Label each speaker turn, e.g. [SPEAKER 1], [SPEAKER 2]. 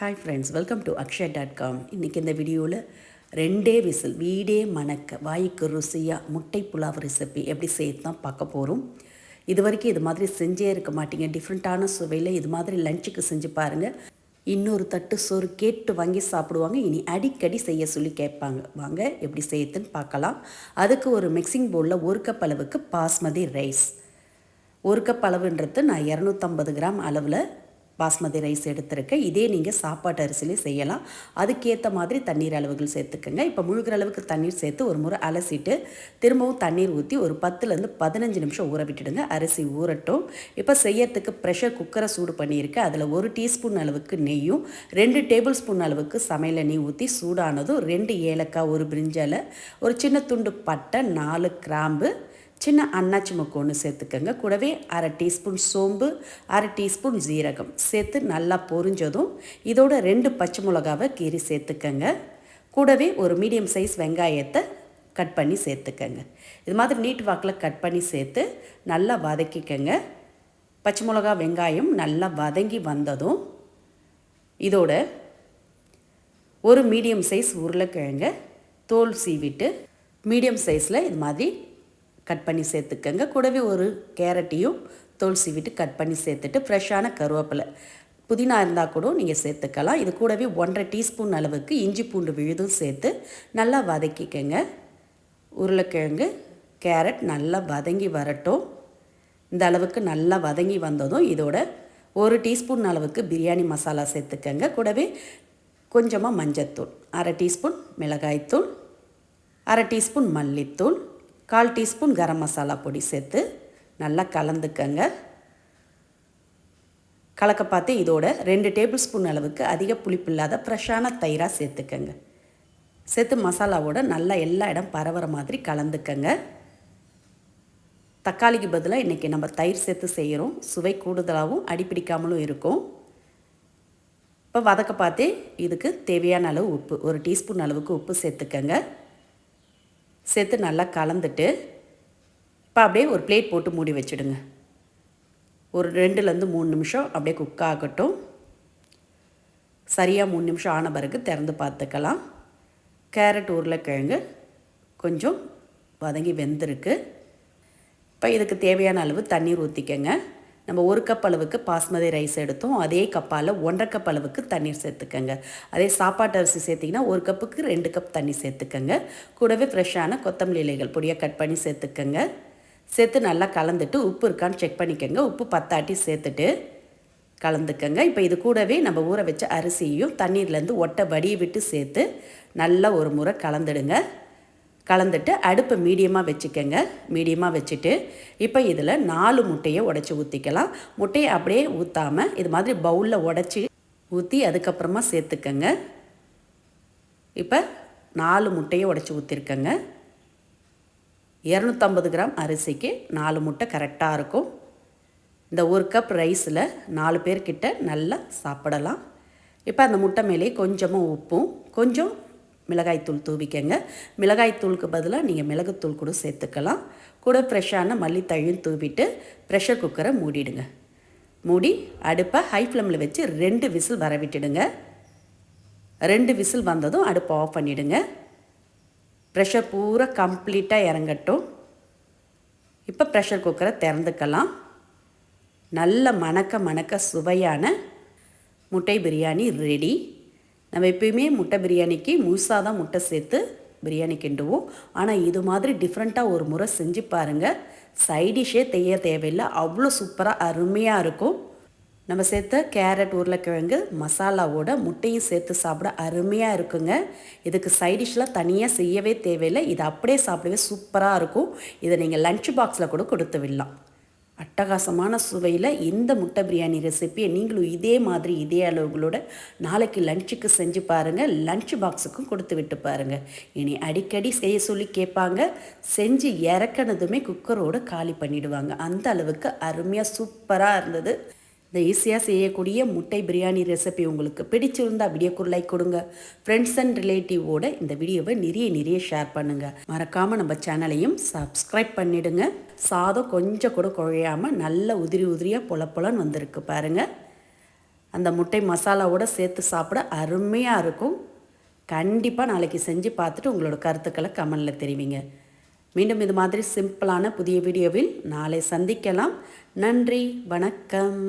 [SPEAKER 1] Hi friends welcome to Akshay dot com இன்றைக்கி இந்த வீடியோவில் ரெண்டே விசில் வீடே மணக்க வாய்க்கு ருசியாக முட்டை புலாவ் ரெசிபி எப்படி செய்யறது தான் பார்க்க போகிறோம் இது வரைக்கும் இது மாதிரி செஞ்சே இருக்க மாட்டீங்க. டிஃப்ரெண்ட்டான சுவையில் இது மாதிரி லஞ்சுக்கு செஞ்சு பாருங்கள் இன்னொரு தட்டு சோறு கேட்டு வாங்கி சாப்பிடுவாங்க. இனி அடிக்கடி செய்ய சொல்லி கேட்பாங்க. வாங்க எப்படி செய்யறதுன்னு பார்க்கலாம். அதுக்கு ஒரு மிக்சிங் பவுலில் ஒரு கப் அளவுக்கு பாஸ்மதி ரைஸ் ஒரு கப் அளவுன்றது நான் இரநூத்தம்பது கிராம் அளவில் பாஸ்மதி ரைஸ் எடுத்திருக்கேன் இதே நீங்கள் சாப்பாட்டு அரிசிலே செய்யலாம். அதுக்கேற்ற மாதிரி தண்ணீர் அளவுகள் சேர்த்துக்கோங்க. இப்போ முழுகிற அளவுக்கு தண்ணீர் சேர்த்து ஒரு முறை அலசிட்டு திரும்பவும் தண்ணீர் ஊற்றி ஒரு பத்துலேருந்து பதினஞ்சு நிமிஷம் ஊற விட்டுடுங்க. அரிசி ஊறட்டும். இப்போ செய்யறதுக்கு ப்ரெஷர் குக்கரை சூடு பண்ணியிருக்கேன் அதில் ஒரு டீஸ்பூன் அளவுக்கு நெய்யும் ரெண்டு டேபிள் ஸ்பூன் அளவுக்கு சமையல் எண்ணெய் ஊற்றி சூடானதும் ரெண்டு ஏலக்காய் ஒரு பிரிஞ்சலை ஒரு சின்ன துண்டு பட்டை நாலு கிராம்பு சின்ன அன்னாச்சி ஒன்று சேர்த்துக்கோங்க. கூடவே அரை டீஸ்பூன் சோம்பு அரை டீஸ்பூன் ஜீரகம் சேர்த்து நல்லா பொரிஞ்சதும் இதோட ரெண்டு பச்சை மிளகாவை கீறி சேர்த்துக்கோங்க. கூடவே ஒரு மீடியம் சைஸ் வெங்காயத்தை கட் பண்ணி சேர்த்துக்கோங்க. இது மாதிரி நீட் வாக்கில் கட் பண்ணி சேர்த்து நல்லா வதக்கிக்கோங்க. பச்சை மிளகா வெங்காயம் நல்லா வதங்கி வந்ததும் இதோட ஒரு மீடியம் சைஸ் உருளைக்கிழங்க தோல் சீவிட்டு மீடியம் சைஸில் இது மாதிரி கட் பண்ணி சேர்த்துக்கங்க. கூடவே ஒரு கேரட்டையும் தோல் சீவிட்டு கட் பண்ணி சேர்த்துட்டு ஃப்ரெஷ்ஷான கருவேப்பிலை. புதினா இருந்தால் கூட நீங்கள் சேர்த்துக்கலாம். இது கூடவே ஒன்றரை டீஸ்பூன் அளவுக்கு இஞ்சி பூண்டு விழுதும் சேர்த்து நல்லா வதக்கிக்கங்க. உருளைக்கிழங்கு கேரட் நல்லா வதங்கி வரட்டும். இந்த அளவுக்கு நல்லா வதங்கி வந்ததும் இதோட ஒரு டீஸ்பூன் அளவுக்கு பிரியாணி மசாலா சேர்த்துக்கங்க. கூடவே கொஞ்சமாக மஞ்சத்தூள் அரை டீஸ்பூன் மிளகாய்த்தூள் அரை டீஸ்பூன் மல்லித்தூள் கால் டீஸ்பூன் கரம் மசாலா பொடி சேர்த்து நல்லா கலந்துக்கங்க. கலக்க பார்த்து இதோட ரெண்டு டேபிள் ஸ்பூன் அளவுக்கு அதிக புளிப்பு இல்லாத ஃப்ரெஷ்ஷான தயிராக சேர்த்துக்கங்க. சேர்த்து மசாலாவோட நல்லா எல்லா இடம் பரவுற மாதிரி கலந்துக்கங்க. தக்காளிக்கு பதிலாக இன்றைக்கி நம்ம தயிர் சேர்த்து செய்கிறோம் சுவை கூடுதலாகவும் அடிப்பிடிக்காமலும் இருக்கும். இப்போ வதக்க பார்த்தே இதுக்கு தேவையான அளவு உப்பு ஒரு டீஸ்பூன் அளவுக்கு உப்பு சேர்த்துக்கங்க. சேர்த்து நல்லா கலந்துட்டு இப்போ அப்படியே ஒரு பிளேட் போட்டு மூடி வச்சுடுங்க. ஒரு ரெண்டுலேருந்து மூணு நிமிஷம் அப்படியே குக் ஆகட்டும். சரியாக மூணு நிமிஷம் ஆன பிறகு திறந்து பார்த்துக்கலாம். கேரட் உருளைக்கிழங்கு கொஞ்சம் வதங்கி வெந்திருக்கு. இப்போ இதுக்கு தேவையான அளவு தண்ணீர் ஊற்றிக்கங்க நம்ம ஒரு கப் அளவுக்கு பாஸ்மதி ரைஸ் எடுத்தோம். அதே கப்பால் ஒன்றரை கப் அளவுக்கு தண்ணீர் சேர்த்துக்கங்க. அதே சாப்பாட்டு அரிசி சேர்த்திங்கன்னா ஒரு கப்புக்கு ரெண்டு கப் தண்ணி சேர்த்துக்கங்க. கூடவே ஃப்ரெஷ்ஷான கொத்தமல்லி இலைகள் பொடியாக கட் பண்ணி சேர்த்துக்கங்க. சேர்த்து நல்லா கலந்துட்டு உப்பு இருக்கான்னு செக் பண்ணிக்கோங்க. உப்பு பத்தாட்டி சேர்த்துட்டு கலந்துக்கங்க. இப்போ இது கூடவே நம்ம ஊற வச்ச அரிசியும் தண்ணீர்லேருந்து ஒட்டை வடியை விட்டு சேர்த்து நல்லா ஒரு முறை கலந்துடுங்க. கலந்துட்டு அடுப்பை மீடியமாக வச்சுக்கோங்க. மீடியமாக வச்சுட்டு இப்போ இதில் நாலு முட்டையை உடச்சி ஊற்றிக்கலாம் முட்டையை அப்படியே ஊற்றாமல் இது மாதிரி பவுலில் உடச்சி ஊற்றி அதுக்கப்புறமா சேர்த்துக்கங்க. இப்போ நாலு முட்டையை உடச்சி ஊற்றிருக்கங்க இரநூத்தம்பது கிராம் அரிசிக்கு நாலு முட்டை கரெக்டாக இருக்கும். இந்த ஒரு கப் ரைஸில் நாலு பேர்கிட்ட நல்லா சாப்பிடலாம். இப்போ அந்த முட்டை மேலே கொஞ்சமாக உப்பும் கொஞ்சம் மிளகாய்த்தூள் தூவிக்கங்க. மிளகாய்த்தூளுக்கு பதிலாக நீங்கள் மிளகுத்தூள் கூட சேர்த்துக்கலாம். கூட ஃப்ரெஷ்ஷான மல்லித்தழையும் தூவிட்டு ப்ரெஷர் குக்கரை மூடிடுங்க. மூடி அடுப்பை ஹை ஃப்ளேமில் வச்சு ரெண்டு விசில் வர விட்டுடுங்க ரெண்டு விசில் வந்ததும் அடுப்பை ஆஃப் பண்ணிவிடுங்க ப்ரெஷர் பூரா கம்ப்ளீட்டாக இறங்கட்டும். இப்போ ப்ரெஷர் குக்கரை திறந்துக்கலாம். நல்ல மணக்க மணக்க சுவையான முட்டை பிரியாணி ரெடி நம்ம எப்பயுமே முட்டை பிரியாணிக்கு முழுசாக தான் முட்டை சேர்த்து பிரியாணி கிண்டுவோம். ஆனால் இது மாதிரி டிஃப்ரெண்ட்டாக ஒரு முறை செஞ்சு பாருங்கள் சைடிஷே தெய்ய தேவையில்லை. அவ்வளோ சூப்பராக அருமையாக இருக்கும். நம்ம சேர்த்த கேரட் உருளைக்கிழங்கு மசாலாவோட முட்டையும் சேர்த்து சாப்பிட அருமையாக இருக்குங்க. இதுக்கு சைடிஷ்லாம் தனியாக செய்யவே தேவையில்லை. இது அப்படியே சாப்பிடவே சூப்பராக இருக்கும். இதை நீங்கள் லன்ச் பாக்ஸில் கூட கொடுத்து விடலாம். அட்டகாசமான சுவையில் இந்த முட்டை பிரியாணி ரெசிப்பியை நீங்களும் இதே மாதிரி இதே அளவுகளோட நாளைக்கு லஞ்சுக்கு செஞ்சு பாருங்கள் லஞ்ச் பாக்ஸுக்கும் கொடுத்து விட்டு பாருங்கள் இனி அடிக்கடி செய்ய சொல்லி கேட்பாங்க. செஞ்சு இறக்கினதுமே குக்கரோடு காலி பண்ணிவிடுவாங்க அந்த அளவுக்கு அருமையாக சூப்பராக இருந்தது. இந்த ஈஸியாக செய்யக்கூடிய முட்டை பிரியாணி ரெசிபி உங்களுக்கு பிடிச்சிருந்தா வீடியோக்கு லைக் கொடுங்க. ஃப்ரெண்ட்ஸ் அண்ட் ரிலேட்டிவோட இந்த வீடியோவை நிறைய நிறைய ஷேர் பண்ணுங்கள் மறக்காமல் நம்ம சேனலையும் சப்ஸ்கிரைப் பண்ணிடுங்க. சாதம் கொஞ்சம் கூட குழையாமல் நல்ல உதிரி உதிரியாக பொல பொலன்னு வந்திருக்கு பாருங்கள் அந்த முட்டை மசாலாவோட சேர்த்து சாப்பிட அருமையாக இருக்கும். கண்டிப்பாக நாளைக்கு செஞ்சு பார்த்துட்டு உங்களோட கருத்துக்களை கமெண்டில் தெரிவிங்க. மீண்டும் இது மாதிரி சிம்பிளான புதிய வீடியோவில் நாளை சந்திக்கலாம். நன்றி வணக்கம்.